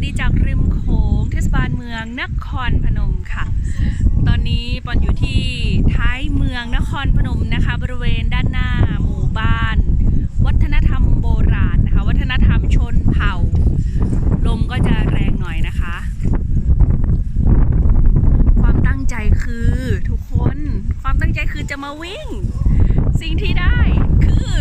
สดีจากริมโขงเทศบาลเมืองนครพนมค่ะ ตอนนี้ปอนอยู่ที่ท้ายเมืองนครพนมนะคะ บริเวณด้านหน้าหมู่บ้าน วัฒนธรรมโบราณนะคะ วัฒนธรรมชนเผ่า ลมก็จะแรงหน่อยนะคะ ความตั้งใจคือทุกคนความตั้งใจคือจะมาวิ่ง สิ่งที่ได้คือ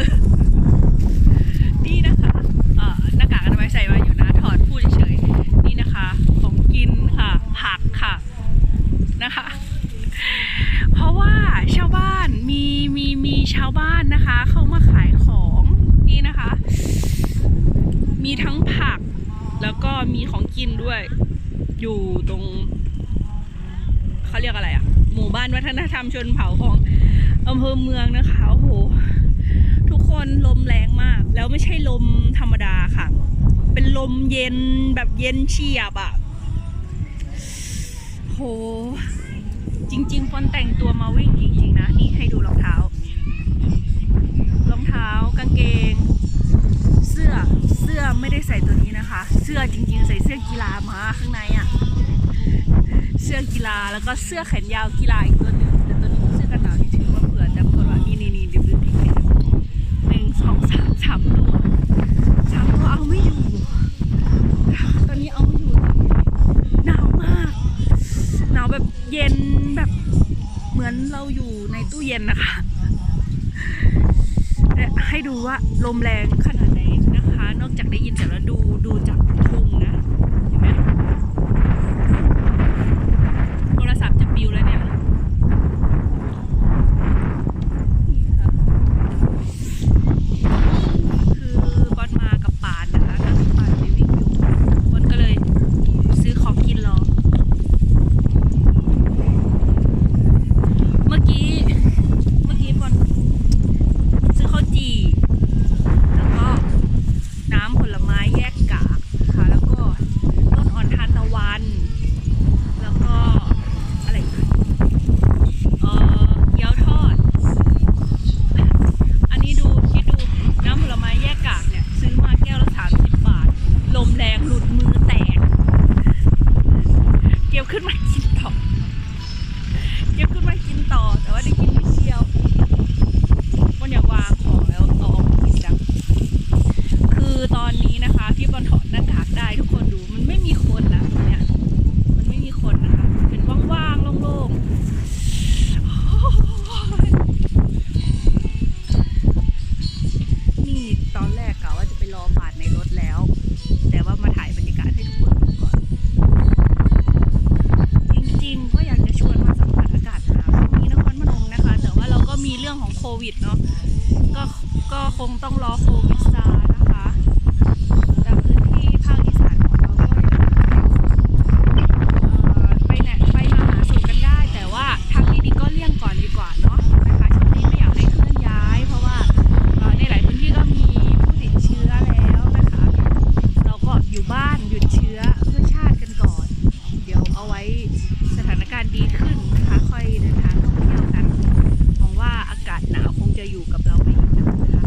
นี่นะคะเอ่อหน้ากากอนามัยใส่ไว้อยู่นะ ถอดพูดเฉยๆนี่นะคะ ของกินค่ะ ผักค่ะนะคะ เพราะ ว่าชาวบ้านมีมีมีชาวบ้านนะคะ เข้ามาขายของนี่นะคะ มีทั้งผักแล้วก็มีของกินด้วย อยู่ตรงเขาเรียกอะไรอะหมู่บ้านวัฒนธรรมชนเผ่าของอำเภอเมืองนะคะโอ้โหทุกคนลมแรงมาก แล้วไม่ใช่ลมธรรมดาค่ะ เป็นลมเย็นแบบเย็นเฉียบอะโห จริงๆปนแต่งตัวมาวิ่งจริง ๆ นะ นี่ให้ดูรองเท้า รองเท้ากางเกง เสื้อเสื้อไม่ได้ใส่ตัวนี้นะคะ เสื้อจริง ๆ ใส่เสื้อกีฬามาข้างในอะ่ะเสื้อกีฬาแล้วก็เสื้อแขนยาวกีฬาอีกตัวนึงแต่ตัวนี้เสื้อกันหนาวที่ถือว่าเผื่อแต่ปรากฏว่านี่นี่นี่ดูดูดิหนึ่งสองสามสามตัวสามตัวเอาไม่อยู่ ตอนนี้เอาไม่อยู่หนาวมาก หนาวแบบเย็นแบบเหมือนเราอยู่ในตู้ เย็นนะคะและให้ดูว่าลมแรงขนาดไหนนะคะ นอกจากได้ยินเสียงแล้วดูดูจากทุ่งนะเห็นไหม โทรศัพท์จะปิวแล้วเนี่ยนี่ค่ะคือบอลมากับปานนะคะก็คือปานไปวิ่งอยู่บอลก็เลยซื้อของกินรอ เมื่อกี้ เมื่อกี้บอลซื้อข้าวจี่ แล้วก็น้ำผลไม้แยกกากนะคะแล้วก็ต้นอ่อนทานตะวัน แล้วก็อะไรอีกนะเอ่อเกี๊ยวทอด อันนี้ดูคิดดูน้ำผลไม้แยกกากเนี่ย ซื้อมาแก้วละสามสิบบาท ลมแรงหลุด คงต้องรอโควิดซานะคะ แต่พื้นที่ภาคอีสานของเราก็ยังเอ่อไปไหนไปมาหาสู่กันได้ แต่ว่าทางที่ดีก็เลี่ยงก่อนดีกว่าเนาะนะคะช่วงนี้ไม่อยากให้เคลื่อนย้าย เพราะว่าเอ่อในหลายพื้นที่ก็มีผู้ติดเชื้อแล้วนะคะ เราก็อยู่บ้านหยุดเชื้อเพื่อชาติกันก่อน เดี๋ยวเอาไว้สถานการณ์ดีขึ้นนะคะ ค่อยเดินทางท่องเที่ยวกันหวังว่าอากาศหนาวคงจะอยู่กับเราไปอีกนะคะ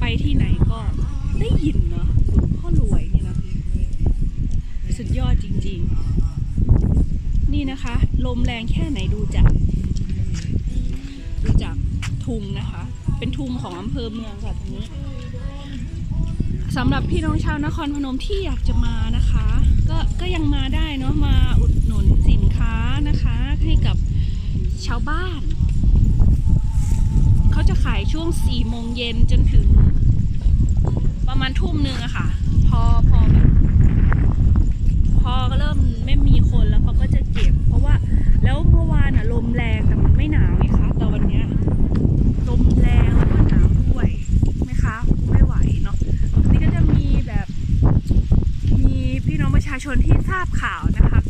ไปที่ไหนก็ได้ยินเนาะหลวงพ่อรวยเนี่ยนะสุดย อดจริงๆ นี่นะคะ ลมแรงแค่ไหนดูจาก ดูจากทุงนะคะ เป็นทุงของอำเภอเมืองค่ะตรงนี้สำหรับพี่น้องชาวนครพนมที่อยากจะมานะคะ ก็ก็ยังมาได้เนาะมาอุดหนุนสินค้านะคะ ให้กับชาวบ้าน เขาจะขายช่วง4ี่โมงเย็นจนถึง ประมาณทุ่มหนึ่งอะค่ะ พอพอแบบ พอเริ่มไม่มีคนแล้วเขาก็จะเก็บ เพราะว่าแล้วเมื่อวานอะลมแรงแต่มันไม่หนาวไงคะแต่วันเนี้ยลมแรงแล้วก็หนาวด้วยไหมคะไม่ไหวเนาะนี่ก็จะมีแบบ มีพี่น้องประชาชนที่ทราบข่าวนะคะ